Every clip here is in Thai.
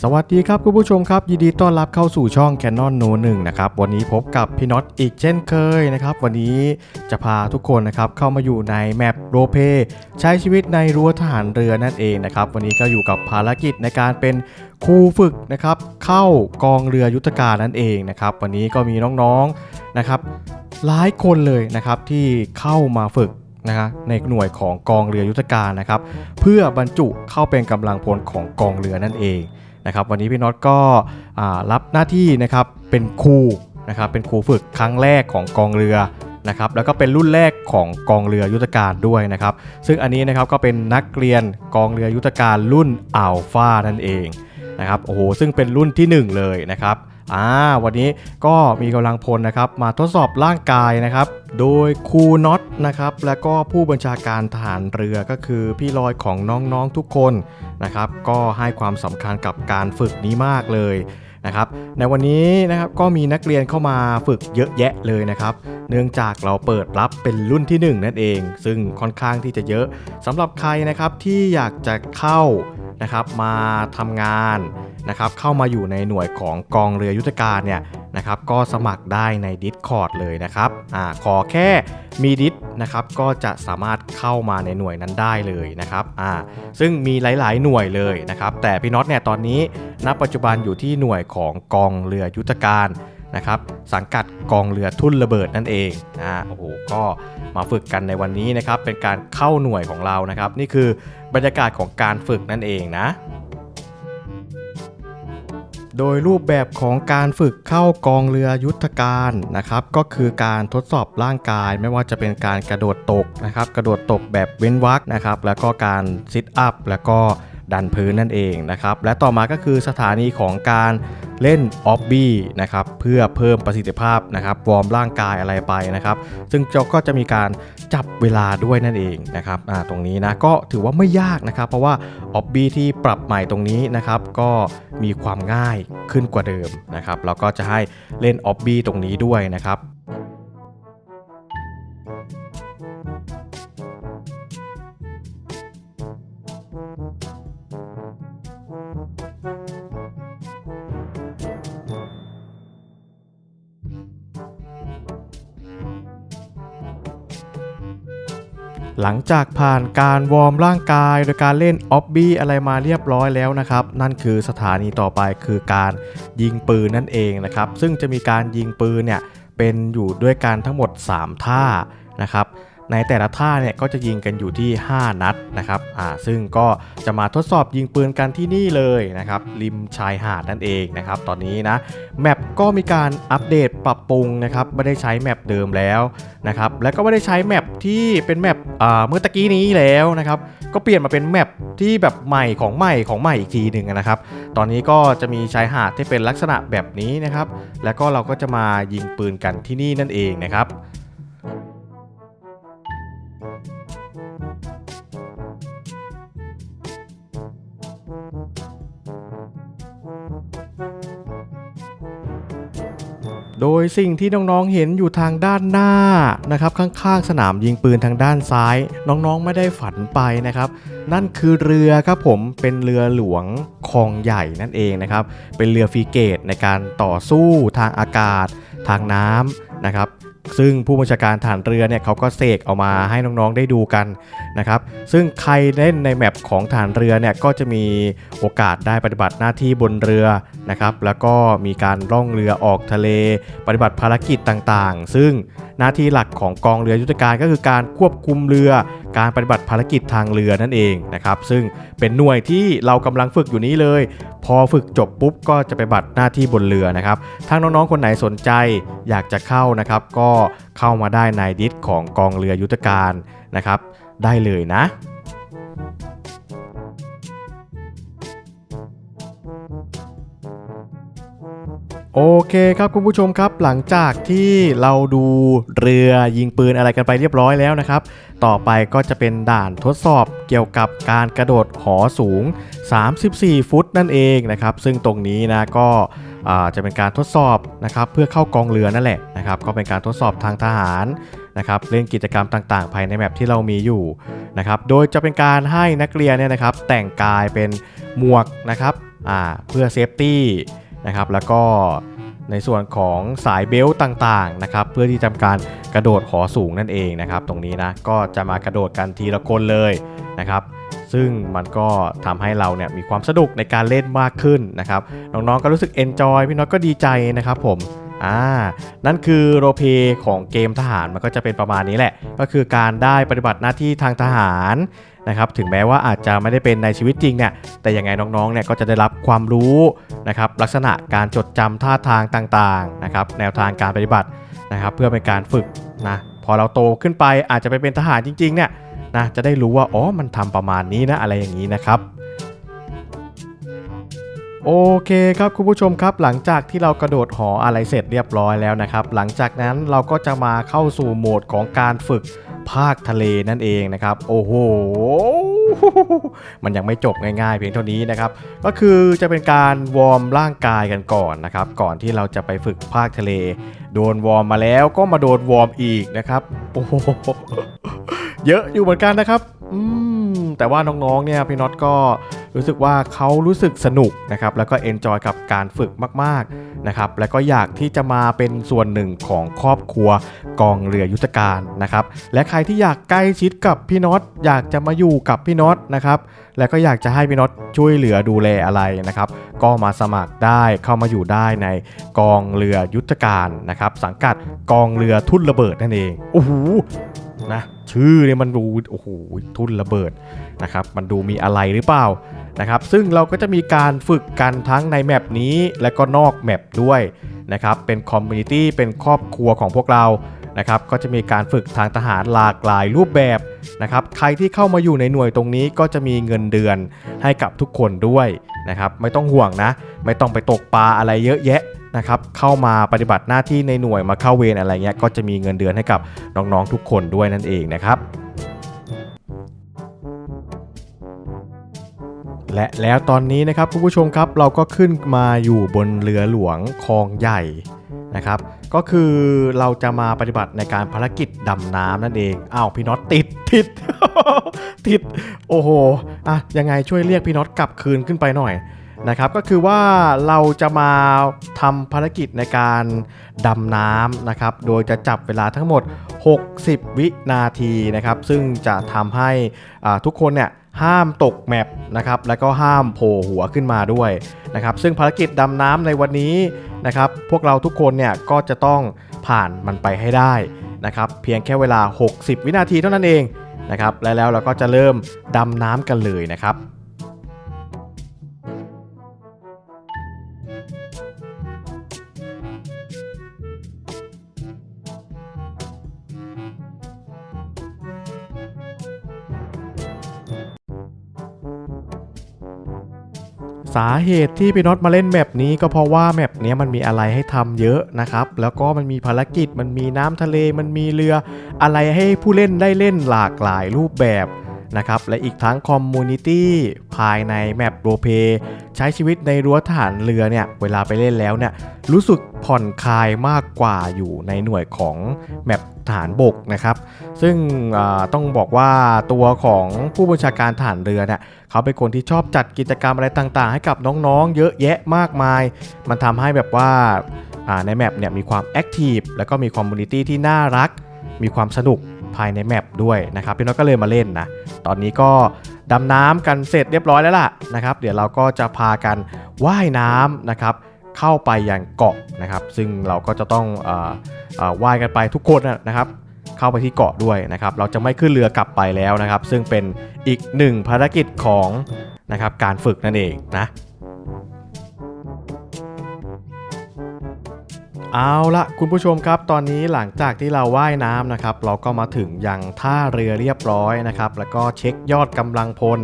สวัสดีครับคุณผู้ชมครับ ยินดีต้อนรับเข้าสู่ช่อง Canon No 1นะครับวันนี้พบกับพี่น็อตอีกเช่นเคยนะครับ วันนี้จะพาทุกคนนะครับเข้ามาอยู่ในแมปโรเพใช้ชีวิตในรั้วทหารเรือนั่นเองนะครับ วันนี้ก็อยู่กับภารกิจในการเป็นครูฝึกนะครับ เข้ากองเรือยุทธการนั่นเองนะครับ วันนี้ก็มีน้องๆนะครับ หลายคนเลยนะครับที่เข้ามาฝึกนะฮะในหน่วยของกองเรือยุทธการนะครับ เพื่อบรรจุเข้าเป็นกำลังพลของกองเรือนั่นเอง นะครับวันนี้พี่น็อตก็รับหน้าที่นะครับเป็นครูนะครับเป็นครูฝึกครั้งแรกของกองเรือนะครับแล้วก็เป็นรุ่นแรกของกองเรือยุทธการด้วยนะครับซึ่งอันนี้นะครับก็เป็นนักเรียนกองเรือยุทธการรุ่นอัลฟานั่นเองนะครับโอ้โหซึ่งเป็นรุ่นที่ 1 เลยนะครับ อ่าวันนี้ก็มีกำลังพลนะครับมาทดสอบร่างกายนะครับ โดยครูน็อตนะครับแล้วก็ผู้บัญชาการทหารเรือก็คือพี่ลอยของน้องๆทุกคนนะครับ ก็ให้ความสำคัญกับการฝึกนี้มากเลยนะครับในวันนี้นะครับก็มีนักเรียนเข้ามาฝึกเยอะแยะเลยนะครับ เนื่องจากเราเปิดรับเป็นรุ่นที่ 1 นั่นเอง ซึ่งค่อนข้างที่จะเยอะสำหรับใครนะครับที่อยากจะเข้านะครับมาทำงาน นะครับเข้ามาอยู่ในหน่วยของกองเรือยุทธการเนี่ยนะครับก็สมัครได้ใน Discord เลยนะครับอ่าขอแค่มีดิสนะครับก็จะสามารถเข้ามาในหน่วยนั้นได้เลยนะครับอ่าซึ่งมีหลาย ๆ หน่วยเลยนะครับแต่พี่น็อตเนี่ยตอนนี้ณปัจจุบันอยู่ที่หน่วยของกองเรือยุทธการนะครับสังกัดกองเรือทุ่นระเบิดนั่นเองนะโอ้โหก็มาฝึกกันในวันนี้นะครับเป็นการเข้าหน่วยของเรานะครับ นี่คือบรรยากาศของการฝึกนั่นเองนะ โดยรูปแบบของการฝึกเข้ากองเรือยุทธการนะครับก็คือการทดสอบร่างกายไม่ว่าจะเป็นการกระโดดตกนะครับกระโดดตกแบบเว้นวรรคนะครับแล้วก็การซิทอัพแล้วก็ดันพื้นนั่นเองนะครับและต่อมาก็คือสถานีของการ เล่นออบบี้นะครับเพื่อเพิ่มประสิทธิภาพนะครับวอร์มร่างกายอะไรไปนะครับ ซึ่งเจ้าก็จะมีการจับเวลาด้วยนั่นเองนะครับอ่าตรงนี้นะก็ถือว่าไม่ยากนะครับ เพราะว่าออบบี้ที่ปรับใหม่ตรงนี้นะครับ ก็มีความง่ายขึ้นกว่าเดิมนะครับแล้วก็จะให้เล่นออบบี้ตรงนี้ด้วยนะครับ หลังจากผ่านการวอร์มร่างกาย โดยการเล่นออบบี้อะไรมาเรียบร้อยแล้วนะครับ นั่นคือสถานีต่อไปคือการยิงปืนนั่นเองนะครับ ซึ่งจะมีการยิงปืนเนี่ยเป็นอยู่ด้วยกันทั้งหมด 3 ท่านะครับ ในแต่ละท่าเนี่ยก็จะยิงกันอยู่ที่ 5 นัดนะครับอ่าซึ่งก็จะมาทดสอบยิงปืนกันที่นี่เลยนะครับริมชายหาดนั่นเองนะครับตอนนี้นะแมปก็มีการอัปเดตปรับปรุงนะครับไม่ได้ใช้แมปเดิมแล้วนะครับแล้วก็ไม่ได้ใช้แมปที่เป็นแมปอ่าเมื่อตะกี้นี้แล้วนะครับก็เปลี่ยนมาเป็นแมปที่แบบใหม่ของใหม่ของใหม่อีกทีหนึ่งนะครับตอนนี้ก็จะมีชายหาดที่เป็นลักษณะแบบนี้นะครับแล้วก็เราก็จะมายิงปืนกันที่นี่นั่นเองนะครับ โดยสิ่งที่น้องๆเห็นอยู่ทางด้านหน้านะครับข้างๆสนามยิงปืนทางด้านซ้าย น้องๆไม่ได้ฝันไปนะครับ นั่นคือเรือครับผมเป็นเรือหลวงคลองใหญ่นั่นเองนะครับ เป็นเรือฟรีเกตในการต่อสู้ทางอากาศ ทางน้ำนะครับ ซึ่งผู้บัญชาการฐานเรือเนี่ยเขาก็เสกเอามาให้น้องๆได้ดูกันนะครับ ซึ่งใครเล่นในแมปของฐานเรือเนี่ยก็จะมีโอกาสได้ปฏิบัติหน้าที่บนเรือนะครับ แล้วก็มีการล่องเรือออกทะเล ปฏิบัติภารกิจต่างๆ ซึ่งหน้าที่หลักของกองเรือยุทธการก็คือการควบคุมเรือ การปฏิบัติภารกิจทางเรือนั่นเองนะครับ ซึ่งเป็นหน่วยที่เรากำลังฝึกอยู่นี้เลย พอฝึกจบปุ๊บก็จะไปบัติหน้าที่บนเรือนะครับถ้าน้องๆคนไหนสนใจอยากจะเข้านะครับก็เข้ามาได้ในดิสของกองเรือยุทธการนะครับ ได้เลยนะ โอเคครับคุณผู้ชมครับหลังจากที่เราดูเรือยิงปืนอะไรกันไปเรียบร้อยแล้วนะครับ ต่อไปก็จะเป็นด่านทดสอบเกี่ยวกับการกระโดดหอสูง 34 ฟุตนั่นเองนะครับ ซึ่งตรงนี้นะก็จะเป็นการทดสอบนะครับเพื่อเข้ากองเรือนั่นแหละนะครับ ก็เป็นการทดสอบทางทหารนะครับเล่นกิจกรรมต่างๆ ภายในแมปที่เรามีอยู่นะครับ โดยจะเป็นการให้นักเรียนเนี่ยนะครับแต่งกายเป็นหมวกนะครับเพื่อเซฟตี้ นะครับ แล้วก็ในส่วนของสายเบลต์ต่างๆนะครับ เพื่อที่จะทำการกระโดดหอสูงนั่นเองนะครับ ตรงนี้นะก็จะมากระโดดกันทีละคนเลยนะครับ ซึ่งมันก็ทำให้เราเนี่ยมีความสนุกในการเล่นมากขึ้นนะครับน้องๆก็รู้สึกเอนจอยพี่น็อตก็ดีใจนะครับผมอ่านั่นคือโรลเพลย์ของเกมทหารมันก็จะเป็นประมาณนี้แหละ ก็คือการได้ปฏิบัติหน้าที่ทางทหาร นะครับถึงแม้ว่าอาจจะไม่ได้เป็นในชีวิตจริงเนี่ยแต่ยังไงน้องๆเนี่ยก็จะได้รับความรู้นะครับลักษณะการจดจำท่าทางต่างๆนะครับแนวทางการปฏิบัตินะครับเพื่อเป็นการฝึกนะพอเราโตขึ้นไปอาจจะไปเป็นทหารจริงๆเนี่ยนะจะได้รู้ว่าอ๋อมันทำประมาณนี้นะอะไรอย่างนี้นะครับโอเคครับคุณผู้ชมครับหลังจากที่เรากระโดดหออะไรเสร็จเรียบร้อยแล้วนะครับ หลังจากนั้นเราก็จะมาเข้าสู่โหมดของการฝึก ภาคทะเลนั่นเองนะครับ โอ้โห มันยังไม่จบง่ายๆ เพียงเท่านี้นะครับ ก็คือจะเป็นการวอร์มร่างกายกันก่อนนะครับ ก่อนที่เราจะไปฝึกภาคทะเล โดนวอร์มมาแล้วก็มาโดนวอร์มอีกนะครับ โอ้โห เยอะอยู่เหมือนกันนะครับ อืม แต่ว่าน้องๆเนี่ยพี่น็อตก็รู้สึกว่าเขารู้สึกสนุกนะครับแล้วก็เอนจอยกับการฝึกมากๆนะครับแล้วก็อยากที่จะมาเป็นส่วนหนึ่งของครอบครัวกองเรือยุทธการนะครับและใครที่อยากใกล้ชิดกับพี่น็อตอยากจะมาอยู่กับพี่น็อตนะครับแล้วก็อยากจะให้พี่น็อตช่วยเหลือดูแลอะไรนะครับก็มาสมัครได้เข้ามาอยู่ได้ในกองเรือยุทธการนะครับสังกัดกองเรือทุ่นระเบิดนั่นเองโอ้โห นะ ชื่อเนี่ยมันดูโอ้โหทุนระเบิดนะครับมันดูมีอะไรหรือเปล่านะครับ ซึ่งเราก็จะมีการฝึกกันทั้งในแมปนี้และก็นอกแมปด้วยนะครับเป็นคอมมูนิตี้เป็นครอบครัวของพวกเรานะครับก็จะมีการฝึกทางทหารหลากหลายรูปแบบนะครับใครที่เข้ามาอยู่ในหน่วยตรงนี้ก็จะมีเงินเดือนให้กับทุกคนด้วยนะครับไม่ต้องห่วงนะ ไม่ต้องไปตกปลาอะไรเยอะแยะ นะครับเข้ามาปฏิบัติหน้าที่ในหน่วยมาเข้าเวรอะไรเงี้ยก็จะมีเงินเดือนให้กับน้องๆทุกคนด้วยนั่นเองนะครับและแล้วตอนนี้นะครับคุณผู้ชมครับเราก็ขึ้นมาอยู่บนเรือหลวงคลองใหญ่นะครับ ก็คือเราจะมาปฏิบัติในการภารกิจดำน้ำนั่นเองอ้าวพี่น็อตติดติดติดโอ้โหอะยังไงช่วยเรียกพี่น็อตกลับคืนขึ้นไปหน่อย นะครับก็คือว่าเราจะมาทำภารกิจในการดำน้ำนะครับโดยจะจับเวลาทั้งหมด 60 วินาทีนะครับซึ่งจะทำให้ทุกคนเนี่ยห้ามตกแมปนะครับแล้วก็ห้ามโผล่หัวขึ้นมาด้วยนะครับซึ่งภารกิจดำน้ำในวันนี้นะครับพวกเราทุกคนเนี่ยก็จะต้องผ่านมันไปให้ได้นะครับเพียงแค่เวลา 60 วินาทีเท่านั้นเองนะครับและแล้วเราก็จะเริ่มดำน้ำกันเลยนะครับ สาเหตุที่พี่น็อตมาเล่นแมปนี้ก็เพราะว่าแมปนี้มันมีอะไรให้ทำเยอะนะครับ แล้วก็มันมีภารกิจ มันมีน้ำทะเล มันมีเรือ อะไรให้ผู้เล่นได้เล่นหลากหลายรูปแบบ นะครับและอีกทั้งคอมมูนิตี้ภายในแมปโรเพใช้ชีวิตในรั้วทหารเรือเนี่ยเวลาไปเล่นแล้วเนี่ยรู้สึกผ่อนคลายมากกว่าอยู่ในหน่วยของแมปทหารบกนะครับ ซึ่งต้องบอกว่าตัวของผู้บัญชาการทหารเรือเนี่ยเขาเป็นคนที่ชอบจัดกิจกรรมอะไรต่างๆ ให้กับน้องๆ เยอะแยะมากมาย มันทำให้แบบว่าอ่าในแมปเนี่ยมีความแอคทีฟแล้วก็มีคอมมูนิตี้ที่น่ารัก มีความสนุก ภายในแมปด้วยนะครับพี่น้องก็เลยมาเล่นนะ ตอนนี้ก็ดำน้ำกันเสร็จเรียบร้อยแล้วล่ะนะครับ เดี๋ยวเราก็จะพากันว่ายน้ำนะครับเข้าไปยังเกาะนะครับ ซึ่งเราก็จะต้องออว่ายกันไปทุกคนนะครับ เข้าไปที่เกาะด้วยนะครับ เราจะไม่ขึ้นเรือกลับไปแล้วนะครับ ซึ่งเป็นอีกหนึ่งภารกิจของนะครับการฝึกนั่นเองนะ เอาละคุณผู้ชมครับตอนนี้หลังจากที่เราว่ายน้ำนะครับ เราก็มาถึงยังท่าเรือเรียบร้อยนะครับ แล้วก็เช็คยอดกำลังพล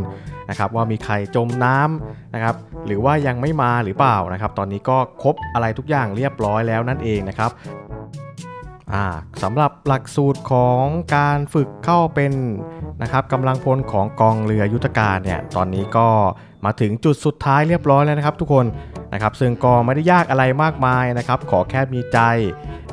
นะครับว่ามีใครจมน้ำนะครับหรือว่ายังไม่มาหรือเปล่านะครับ ตอนนี้ก็ครบอะไรทุกอย่างเรียบร้อยแล้วนั่นเองนะครับสำหรับหลักสูตรของการฝึกเข้าเป็นนะครับกำลังพลของกองเรือยุทธการเนี่ยตอนนี้ก็มาถึงจุดสุดท้ายเรียบร้อยแล้วนะครับ ทุกคน นะครับซึ่งก็ไม่ได้ยากอะไรมากมายนะครับขอแค่มีใจ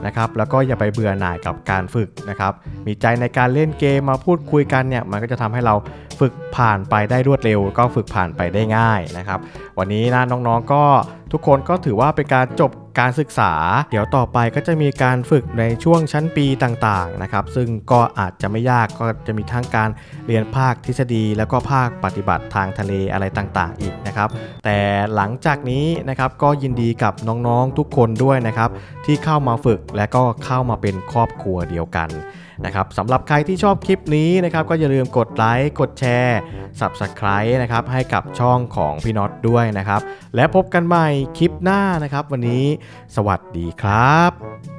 นะครับแล้วก็อย่าไปเบื่อหน่ายกับการฝึกนะครับมีใจในการเล่นเกมมาพูดคุยกันเนี่ยมันก็จะทำให้เราฝึกผ่านไปได้รวดเร็ว ก็ฝึกผ่านไปได้ง่ายนะครับวันนี้นะน้องๆก็ทุกคนก็ถือว่าเป็นการจบการศึกษา เดี๋ยวต่อไปก็จะมีการฝึกในช่วงชั้นปีต่างๆนะครับซึ่งก็อาจจะไม่ยากก็จะมีทั้งการเรียนภาคทฤษฎี แล้วก็ภาคปฏิบัติทางทะเลอะไรต่างๆ อีกนะครับแต่หลังจากนี้นะครับก็ยินดีกับน้องๆทุกคนด้วยนะครับที่เข้ามาฝึกและก็เข้ามาเป็นครอบครัวเดียวกันนะครับสำหรับใครที่ชอบคลิปนี้นะครับก็อย่าลืมกดไลค์กดแชร์ Subscribe นะครับให้กับช่องของพี่น็อตด้วยนะครับ และพบกันใหม่คลิปหน้านะครับ วันนี้สวัสดีครับ